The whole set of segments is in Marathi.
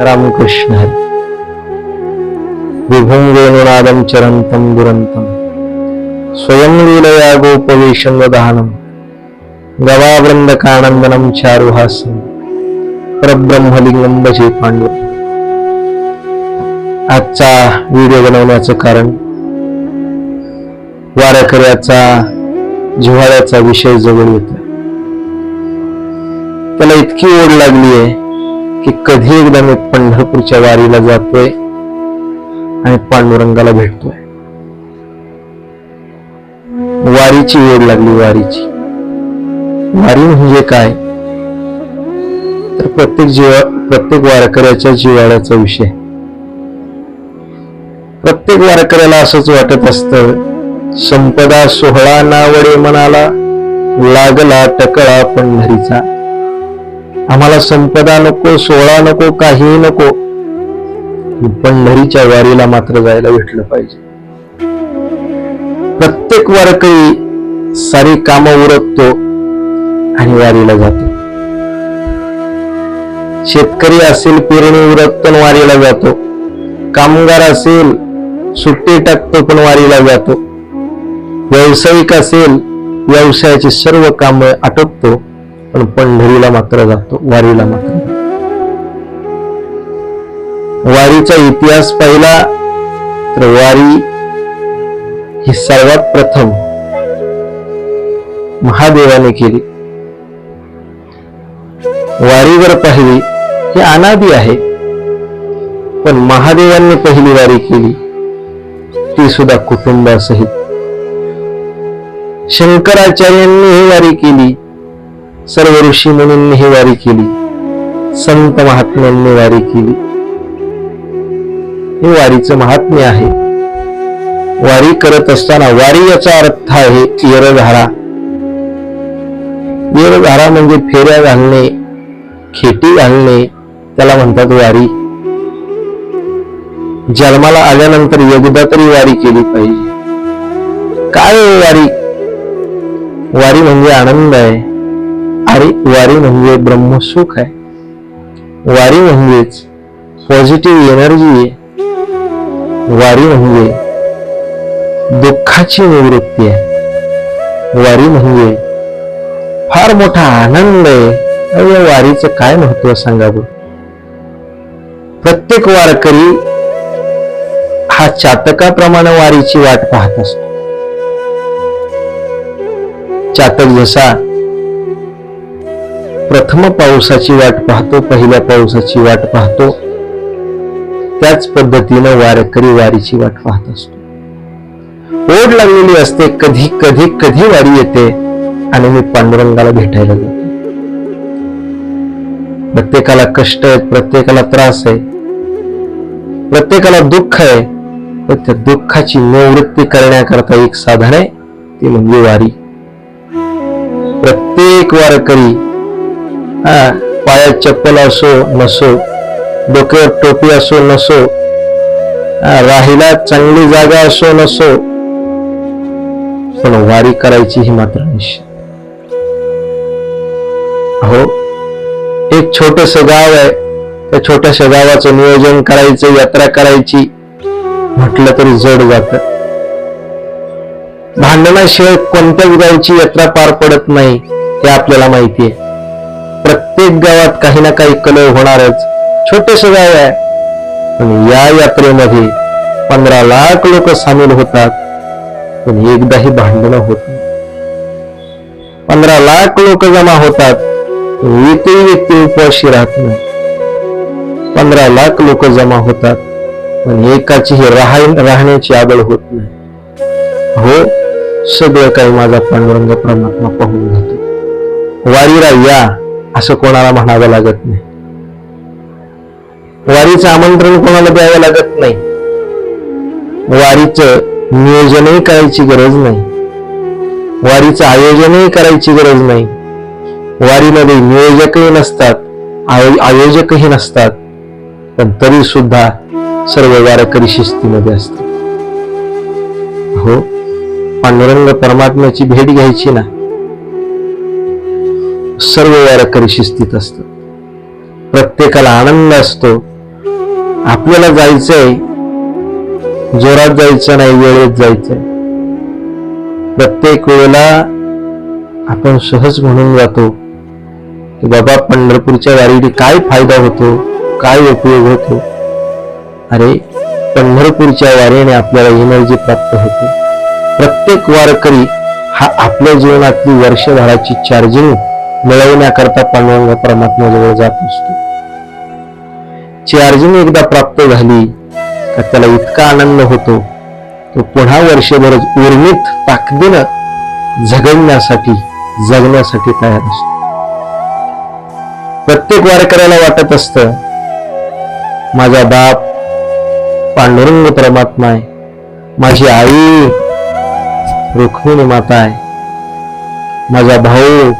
रामकृष्ण हरी। विभुं वेणुनादं चरन्तं दुरन्तं। स्वयं लीलया गोपवेशङ्गदानं गवावृन्दकानन्दनं चारुहासं। परब्रह्मलिंगं भजे पांडव आजचा व्हिडिओ बनवण्याचं कारण वारकऱ्याचा जिव्हाळ्याचा विषय जवळ येतो. त्याला इतकी ओढ लागली आहे की कधी एकदा मी पंढरपूरच्या वारीला जातोय आणि पांडुरंगाला भेटतोय. वारीची वेळ लागली वारीची. वारी म्हणजे काय? तर प्रत्येक जीवा प्रत्येक वारकऱ्याच्या जिवाळ्याचा विषय. प्रत्येक वारकऱ्याला असंच वाटत असत संपदा सोहळा नावडे मनाला लागला टकळा पंढरीचा. आम्हाला संपदा नको सोहळा नको काहीही नको. पंढरीच्या वारीला मात्र जायला भेटलं पाहिजे. प्रत्येक वारकरी सारी कामं उरकतो आणि वारीला जातो. शेतकरी असेल पेरणी उरकतो वारीला जातो. कामगार असेल सुट्टी टाकतो पण वारीला जातो. व्यावसायिक असेल व्यवसायाची सर्व कामं आटोपतो. पण पंढरीला मात्र जातो वारीला मात्र. वारीचा इतिहास पाहिला तर वारी ही सर्वात प्रथम महादेवाने केली. वारीवर पाहिली ही अनादी आहे पण महादेवांनी पहिली वारी केली ती सुद्धा कुटुंबासहित. शंकराचार्यांनी ही वारी केली सर्व ऋषी मुनींनीही वारी केली. संत महात्म्यांनी वारी केली. हे वारीचं महात्म्य आहे. वारी करत असताना वारी याचा अर्थ आहे येरधारा येरधारा म्हणजे फेऱ्या घालणे खेटी घालणे त्याला म्हणतात वारी. जन्माला आल्यानंतर एकदा तरी वारी केली पाहिजे. काय हो वारी? वारी म्हणजे आनंद आहे. आणि वारी म्हणजे ब्रह्मसुख आहे. वारी म्हणजेच पॉझिटिव्ह एनर्जी आहे. वारी म्हणजे दुःखाची निवृत्ती आहे. वारी म्हणजे फार मोठा आनंद आहे. आणि या वारीचं काय महत्त्व सांगा प्रत्येक वारकरी हा चातकाप्रमाणे वारीची वाट पाहत असतो. चातक जसा प्रथम पावसाची वाट पाहतो पहिल्या पावसाची वाट पाहतो. त्याच पद्धतीनं वारकरी वारीची वाट पाहत असतो. ओढ लागलेली असते कधी कधी कधी वारी येते आणि मी पांडुरंगाला भेटायला जातो. प्रत्येकाला कष्ट आहेत प्रत्येकाला त्रास आहे प्रत्येकाला दुःख आहे पण त्या दुःखाची निवृत्ती करण्याकरता एक साधन आहे ती म्हणजे वारी. प्रत्येक वारकरी पायात चप्पल असो नसो डोक्यावर टोपी असो नसो हा, राहिला चांगली जागा असो नसो पण वारी करायची ही मात्र निश्चित. हो एक छोटस गाव आहे त्या छोट्याशा गावाचं नियोजन करायचं यात्रा करायची म्हटलं तरी जड जात. भांडणाशिवाय कोणत्याच गावची यात्रा पार पडत नाही हे आपल्याला माहिती आहे. प्रत्येक गावात काही ना काही कलह होणारच. छोटेस गाव आहे. पण या यात्रेमध्ये पंधरा लाख लोक सामील होतात. पण एकदाही भांडणं होत नाही. पंधरा लाख लोक जमा होतात. एकही व्यक्ती उपवाशी राहत नाही. पंधरा लाख लोक जमा होतात. पण एकाचीही राह राहण्याची आदळ होत नाही. हो सगळं काही माझा पांडुरंग परमात्मा पाहून घेतो. वारीला या. असं कोणाला म्हणावं लागत नाही. वारीचं आमंत्रण कोणाला द्यावं लागत नाही. वारीचं नियोजनही करायची गरज नाही. वारीचं आयोजनही करायची गरज नाही. वारीमध्ये नियोजकही नसतात आयोजकही नसतात पण तरी सुद्धा सर्व वारकरी शिस्तीमध्ये असतात. हो पांडुरंग परमात्म्याची भेट घ्यायची ना? सर्व वारकरी शिस्तीत असतात. प्रत्येकाला आनंद असतो. आपल्याला जायचंय. जोरात जायचं नाही वेळेत जायचंय. प्रत्येक वेळेला आपण सहज म्हणून जातो की बाबा पंढरपूरच्या वारीने काय फायदा होतो? काय उपयोग होतो? अरे पंढरपूरच्या वारीने आपल्याला एनर्जी प्राप्त होते. प्रत्येक वारकरी हा आपल्या जीवनातली वर्षभराची चार्जिंग मिळविण्याकरता पांडुरंग परमात्म्याजवळ जात असतो अर्जुन एकदा प्राप्त झाली तर त्याला इतका आनंद होतो तो पुन्हा वर्षभर उर्मित ताकदीनं झगडण्यासाठी जगण्यासाठी तयार असतो. प्रत्येक वारकऱ्याला वाटत असत माझा बाप पांडुरंग परमात्मा आहे. माझी आई रुक्मिणी माता आहे. माझा भाऊ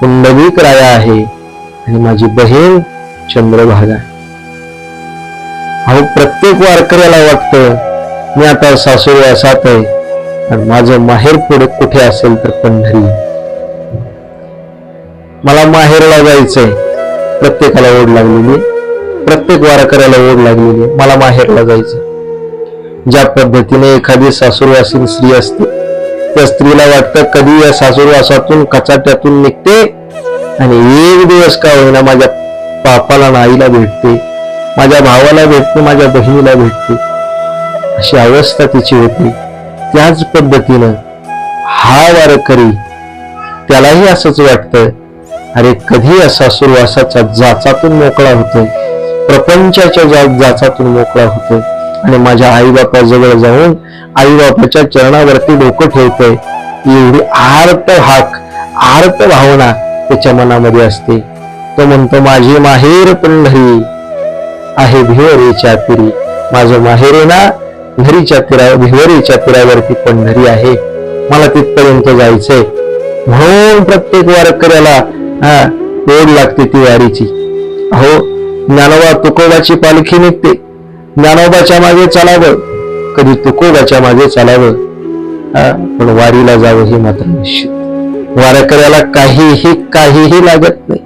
पुंडलिक राया आहे आणि माझी बहीण चंद्रभागा अहो प्रत्येक वारकऱ्याला वाटतं मी आता सासू असात आहे आणि माझं माहेर पुढे कुठे असेल तर पंढरी? मला माहेरला जायचंय. प्रत्येकाला ओढ लागलेली प्रत्येक वारकऱ्याला ओढ लागलेली मला माहेरला जायचं ज्या पद्धतीने एखादी सासूरवासीन स्त्री असते त्या स्त्रीला वाटतं कधी या सासूरवासातून कचाट्यातून निघते आणि एक दिवस का होईना माझ्या बापाला आईला भेटते माझ्या भावाला भेटते माझ्या बहिणीला भेटते. अशी अवस्था तिची होती. त्याच पद्धतीनं हा वारकरी त्यालाही असंच वाटतं अरे कधी या सुरवासाचा जाचातून मोकळा होतोय? प्रपंचाच्या जाचातून मोकळा होतोय? आणि माझ्या आईबापाजवळ जाऊन आईबापाच्या चरणावरती डोकं ठेवतोय. एवढी आर्त हाक आर्त भावना त्याच्या मनामध्ये असते. तो म्हणतो माझी माहेर पंढरी आहे भिवरीच्या तिरी माझं माहेर ना घरीच्या तिरा भिवरीच्या तिरावरती पंढरी आहे. मला तिथपर्यंत जायचंय. म्हणून प्रत्येक वारकऱ्याला हा ओढ लागते ती वारीची. अहो ज्ञानोबा तुकोबाची पालखी निघते. ज्ञानोबाच्या मागे चालावं कधी तुकोबाच्या मागे चालावं. हा, पण वारीला जावं हे मात्र निश्चित. वारकऱ्याला काहीही काहीही लागत नाही.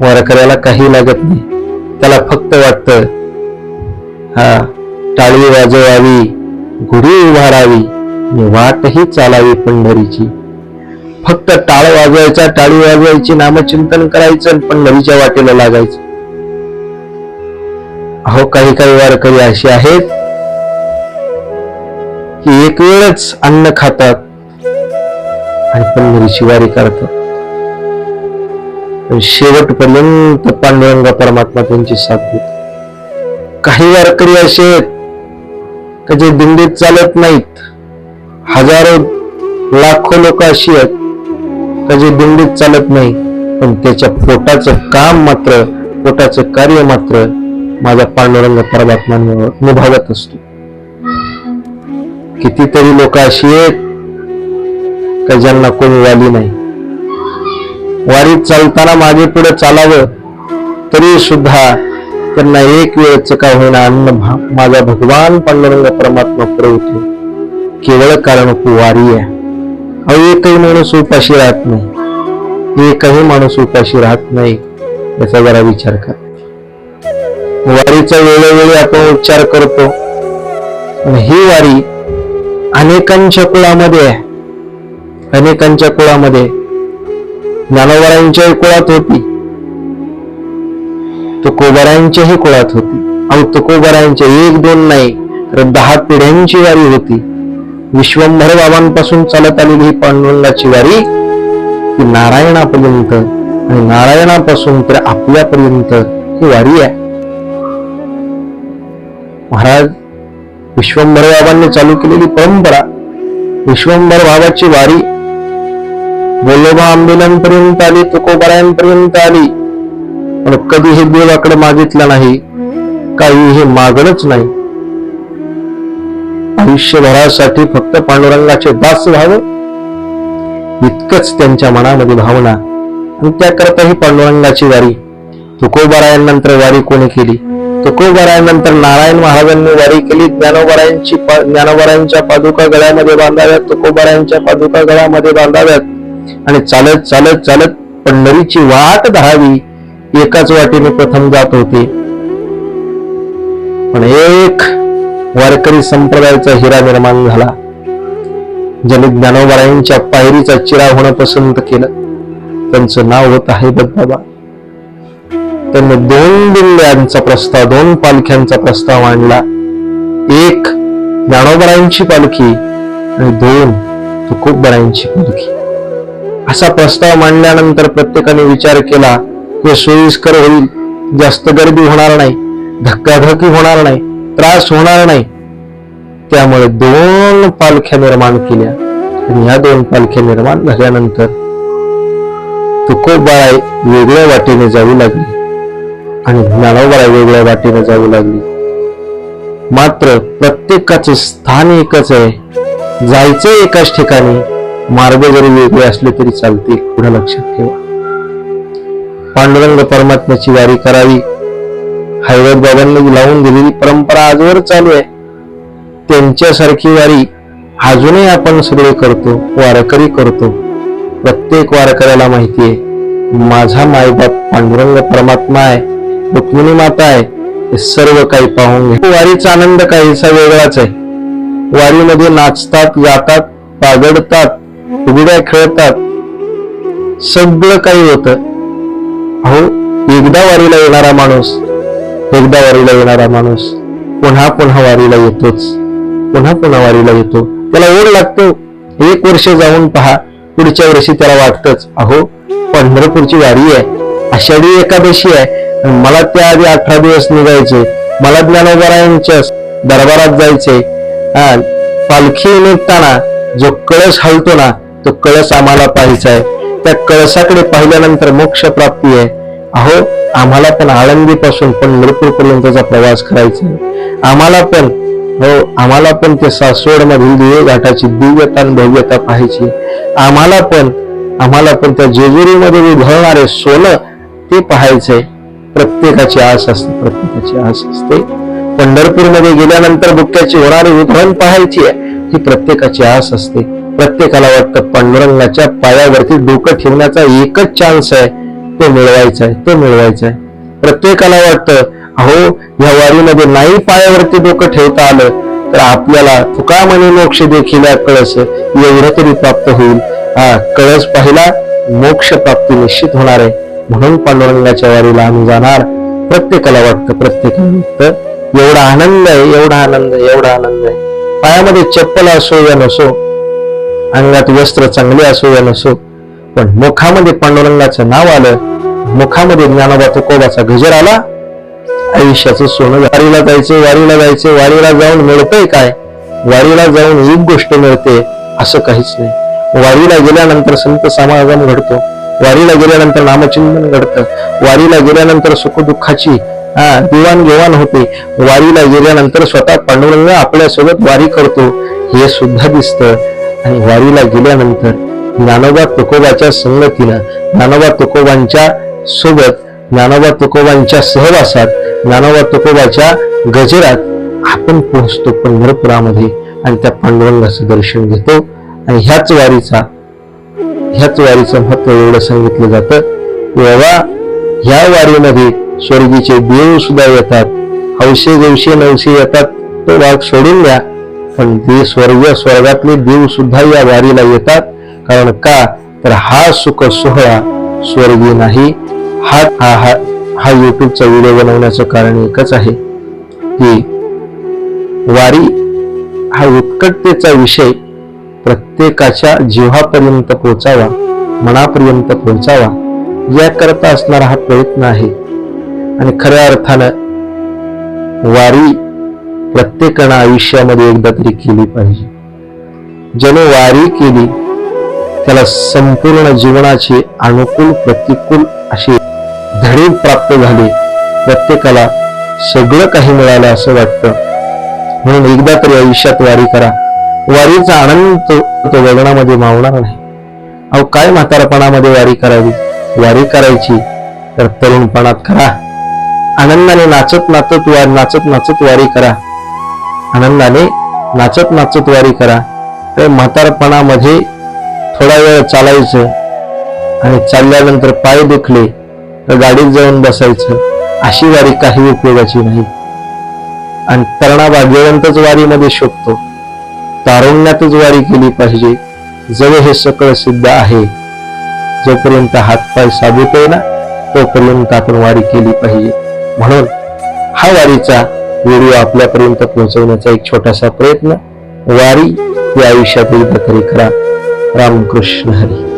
वारकऱ्याला काही लागत नाही. त्याला फक्त वाटत हा टाळी वाजवावी गुढी उभारावी आणि वाटही चालावी पंढरीची. फक्त टाळ वाजवायचा टाळी वाजवायची नामचिंतन करायचं आणि पंढरीच्या वाटेला लागायचं. अहो काही काही वारकरी असे आहेत की एक वेळच अन्न खातात आणि पंढरीची वारी करतात. पण शेवटपर्यंत पांडुरंग परमात्मा त्यांची साथ देतो काही वारकरी असे आहेत का जे दिंडीत चालत नाहीत. हजारो लाखो लोक अशी आहेत का जे दिंडीत चालत नाही. पण त्याच्या पोटाचं काम मात्र पोटाचं कार्य मात्र माझा पांडुरंग परमात्मा निभावत असतो. कितीतरी लोक अशी आहेत का ज्यांना कोणी वाली नाही. वारीत चालताना मागे पुढे चालावं तरी सुद्धा त्यांना एक वेळच का होईना अन्न भा- माझा भगवान पांडुरंग परमात्मा पुरवतो. केवळ कारण वारी आहे. अहो एकही माणूस उपाशी राहत नाही. एकही माणूस उपाशी राहत नाही याचा जरा विचार करा. वारीचा वेळोवेळी आपण उच्चार करतो. ही वारी अनेकांच्या कुळामध्ये आहे. अनेकांच्या कुळामध्ये. ज्ञानोबरायांच्याही कुळात होती. तुकोबरायांच्याही कुळात होती. अहो तुकोबरायांच्या एक दोन नाही तर दहा पिढ्यांची वारी होती. विश्वंभर बाबांपासून चालत आलेली ही पांडुरंगाची वारी ती नारायणापर्यंत आणि नारायणापासून तर आपल्यापर्यंत ही वारी आहे. महाराज विश्वंभर बाबांनी चालू केलेली परंपरा विश्वंभर बाबाची वारी बोलोबा आंबेलांपर्यंत आली तुकोबरायांपर्यंत आली पण कधीही देवाकडे मागितलं नाही काही हे मागणच नाही. आयुष्यभरासाठी फक्त पांडुरंगाचे दास व्हावं इतकंच त्यांच्या मनामध्ये भावना. आणि त्याकरता ही पांडुरंगाची वारी तुकोबारायांनंतर वारी कोणी केली? तुकोबारायांनंतर नारायण महाराजांनी वारी केली. ज्ञानोबारायांची पा- ज्ञानोबारायांच्या पादुका गळ्यामध्ये बांधाव्यात तुकोबारायांच्या पादुका गळ्यामध्ये बांधाव्यात. आणि चालत चालत चालत पंढरीची वाट धरावी एकाच वाटेने प्रथम जात होते. पण एक वारकरी संप्रदायाचा हिरा निर्माण झाला. ज्याने ज्ञानोबरायांच्या पायरीचा चिरा होणं पसंत केलं. त्यांचं नाव होत आहे बदबाबा. त्यांनी दोन दिल्ल्यांचा प्रस्ताव दोन पालख्यांचा प्रस्ताव मांडला एक ज्ञानोबरायांची पालखी आणि दोन तुकोबरायांची पालखी. असा प्रस्ताव मांडल्यानंतर प्रत्येकाने विचार केला हे सोयीस्कर होईल जास्त गर्दी होणार नाही धक्काधक्की होणार नाही त्रास होणार नाही. त्यामुळे दोन पालख्या निर्माण केल्या आणि ह्या दोन पालख्या निर्माण झाल्यानंतर तुकोबाळाई वेगळ्या वाटेने जाऊ लागली. आणि ज्ञानोबाला वेगळ्या वाटेने जाऊ लागली. मात्र प्रत्येकाचे स्थान एकच आहे. जायचे एकाच ठिकाणी. मार्ग जरी वेगळे असले तरी चालते पुढे लक्षात ठेवा. पांडुरंग परमात्म्याची वारी करावी. हैवत बाबांनी लावून दिलेली परंपरा आजवर चालू आहे. त्यांच्यासारखी वारी अजूनही आपण सगळे करतो वारकरी करतो. प्रत्येक वारकऱ्याला माहिती आहे माझा मायबाप पांडुरंग परमात्मा आहे. रुक्मिणी माता आहे हे सर्व काही पाहून घे. वारीचा आनंद काहीसा वेगळाच आहे. वारीमध्ये नाचतात गातात पागडतात उघड्या खेळतात. सगळं काही होत. अहो एकदा वारीला येणारा माणूस एकदा वारीला येणारा माणूस पुन्हा पुन्हा वारीला येतोच. पुन्हा पुन्हा वारीला येतो. त्याला ओढ लागतो. एक वर्ष जाऊन पहा. पुढच्या वर्षी त्याला वाटतच अहो पंढरपूरची वारी आहे. आषाढी एकादशी आहे. मला त्याआधी अठरा दिवस निघायचे. मला ज्ञानोबरायांच्या दरबारात जायचे. पालखी निघताना जो कळस हलतो ना तो कळस आम्हाला पाहायचा आहे. त्या कळसाकडे पाहिल्यानंतर मोक्ष प्राप्ती आहे. अहो आम्हाला पण आळंदीपासून पण पंढरपूर पर्यंतचा प्रवास करायचा आहे. आम्हाला पण हो आम्हाला पण ते सासवडमधील दिवे घाटाची दिव्यता आणि भव्यता पाहायची. आम्हाला पण आम्हाला पण त्या जेजुरीमध्ये विभवणारे सोनं ते पाहायचंय प्रत्येकाची आस असते प्रत्येकाची आस असते. पंढरपूरमध्ये गेल्यानंतर बुक्क्याची होणारी उधळण पाहायची आहे. ही प्रत्येकाची आस असते. प्रत्येकाला वाटतं पांडुरंगाच्या पायावरती डोकं ठेवण्याचा एकच चान्स आहे. तो मिळवायचा आहे तो मिळवायचा आहे. प्रत्येकाला वाटतं अहो या वारीमध्ये नाही पायावरती डोकं ठेवता आलं तर आपल्याला तुकामणी मोक्ष देखील कळस एवढं तरी प्राप्त होईल. हा कळस पाहिला मोक्ष प्राप्ती निश्चित होणार आहे. म्हणून पांडुरंगाच्या वारीला आम्ही जाणार. प्रत्येकाला वाटतं प्रत्येकाला वाटतं एवढा आनंद आहे एवढा आनंद आहे एवढा आनंद आहे. पायामध्ये चप्पल असो या नसो अंगात वस्त्र चांगले असो या नसो पण मुखामध्ये पांडुरंगाचं नाव आलं मुखामध्ये ज्ञानोबा तुकोबाचा गजर आला आयुष्याचं सोनं वारीला जायचं वारीला जायचं वारीला जाऊन मिळतंय काय? वारीला जाऊन एक गोष्ट मिळते असं काहीच नाही. वारीला गेल्यानंतर संत समागम घडतो. वारीला गेल्यानंतर नामचिंतन घडतं. वारीला गेल्यानंतर सुखदुःखाची हा देवाणघेवाण होते. वारीला गेल्यानंतर स्वतः पांडुरंग आपल्यासोबत वारी करतो. हे सुद्धा दिसतं. आणि वारीला गेल्यानंतर ज्ञानोबा तुकोबाच्या संगतीनं ज्ञानोबा तुकोबांच्या सोबत ज्ञानोबा तुकोबांच्या सहवासात ज्ञानोबा तुकोबाच्या गजरात आपण पोहोचतो पंढरपुरामध्ये. आणि त्या पांडुरंगाचं दर्शन घेतो. आणि ह्याच वारीचा ह्याच वारीचं महत्त्व एवढं सांगितलं जातं तेव्हा बाबा ह्या वारीमध्ये स्वर्गीचे देव सुद्धा येतात. हौशे देवशे नवशे येतात. तो भाग सोडून द्या. पण ते स्वर्ग स्वर्गातले देव सुद्धा या वारीला येतात. कारण का? तर हा सुख सोहळा स्वर्गीय नाही. हा हा हा हा युट्यूबचा व्हिडिओ बनवण्याचं कारण एकच आहे की वारी हा उत्कटतेचा विषय प्रत्येकाच्या जीवापर्यंत पोहोचावा मनापर्यंत पोहोचावा याकरता असणारा हा प्रयत्न आहे. आणि खऱ्या अर्थानं वारी प्रत्येकानं आयुष्यामध्ये एकदा तरी केली पाहिजे. ज्याने वारी केली त्याला संपूर्ण जीवनाचे अनुकूल प्रतिकूल असे धडे प्राप्त झाले प्रत्येकाला सगळं काही मिळालं असं वाटतं. म्हणून एकदा तरी आयुष्यात वारी करा. वारीचा आनंद तो तो गगनामध्ये मावणार नाही. अहो काय म्हातारपणामध्ये वारी करावी? वारी करायची तर तरुणपणात करा. आनंदाने नाचत नाचत वार नाचत नाचत वारी करा. आनंदाने नाचत नाचत वारी करा. तर म्हातारपणामध्ये थोडा वेळ चालायचं आणि चालल्यानंतर पाय दुखले तर गाडीत जाऊन बसायचं. अशी वारी काही उपयोगाची नाही. आणि तरणा भाग्यवंतच वारीमध्ये शोधतो तारुण्यातच वारी केली पाहिजे. जवळ हे सकळ सिद्ध आहे. जोपर्यंत हातपाय साबूत आहे ना तोपर्यंत आपण वारी केली पाहिजे. म्हणून हा वारीचा व्हिडिओ आपल्यापर्यंत पोहोचवण्याचा एक छोटासा प्रयत्न वारी या आयुष्यात एकदा करा रामकृष्ण हरी.